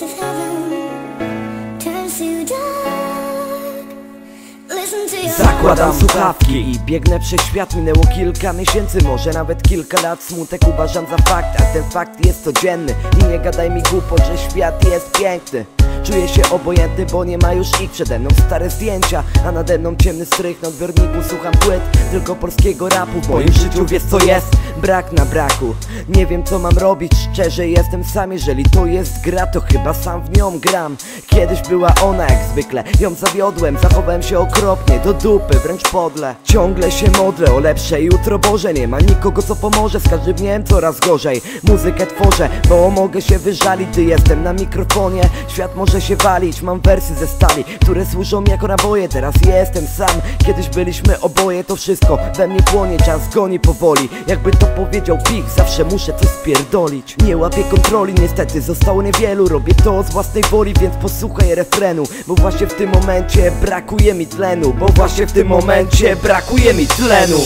piece of heaven turns to dark. Listen to your Zakładam słuchawki i biegnę przez świat. Minęło kilka miesięcy, może nawet kilka lat. Smutek uważam za fakt, a ten fakt jest codzienny. I nie gadaj mi głupot, że świat jest piękny Czuję się obojętny, bo nie ma już ich przede mną. Stare zdjęcia, a nade mną ciemny strych. Na odbiorniku słucham płyt, tylko polskiego rapu W moim życiu wiesz co jest? Brak na braku. Nie wiem co mam robić, szczerze jestem sam. Jeżeli to jest gra, to chyba sam w nią gram. Kiedyś była ona jak zwykle. Ją zawiodłem, zachowałem się okropnie Do dupy, wręcz podle. Ciągle się modlę o lepsze jutro. Boże Nie ma nikogo co pomoże, z każdym dniem coraz gorzej. Muzykę tworzę, bo mogę się wyżalić Gdy jestem na mikrofonie, świat może się walić. Mam wersy ze stali, które służą jako naboje. Teraz jestem sam, kiedyś byliśmy oboje. To wszystko we mnie płonie, czas goni powoli. Jakby to powiedział Pik, zawsze muszę coś spierdolić. Nie łapię kontroli, niestety zostało niewielu. Robię to z własnej woli, więc posłuchaj refrenu. Bo właśnie w tym momencie brakuje mi tlenu. Bo właśnie w tym momencie brakuje mi tlenu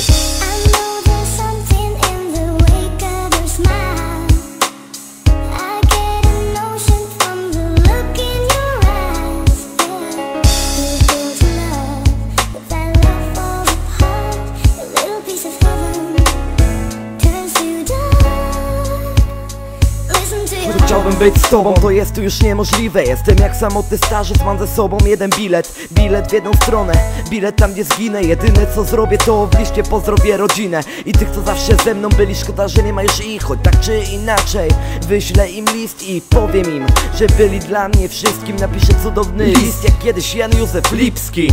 Chciałbym być z tobą, to jest tu już niemożliwe. Jestem jak samotny starzec, mam ze sobą jeden bilet. Bilet w jedną stronę, bilet tam gdzie zginę. Jedyne co zrobię to w liście pozdrowię rodzinę. I tych co zawsze ze mną byli, szkoda, że nie ma już ich. Choć tak czy inaczej, wyślę im list i powiem im Że byli dla mnie wszystkim. Napiszę cudowny list jak kiedyś Jan Józef Lipski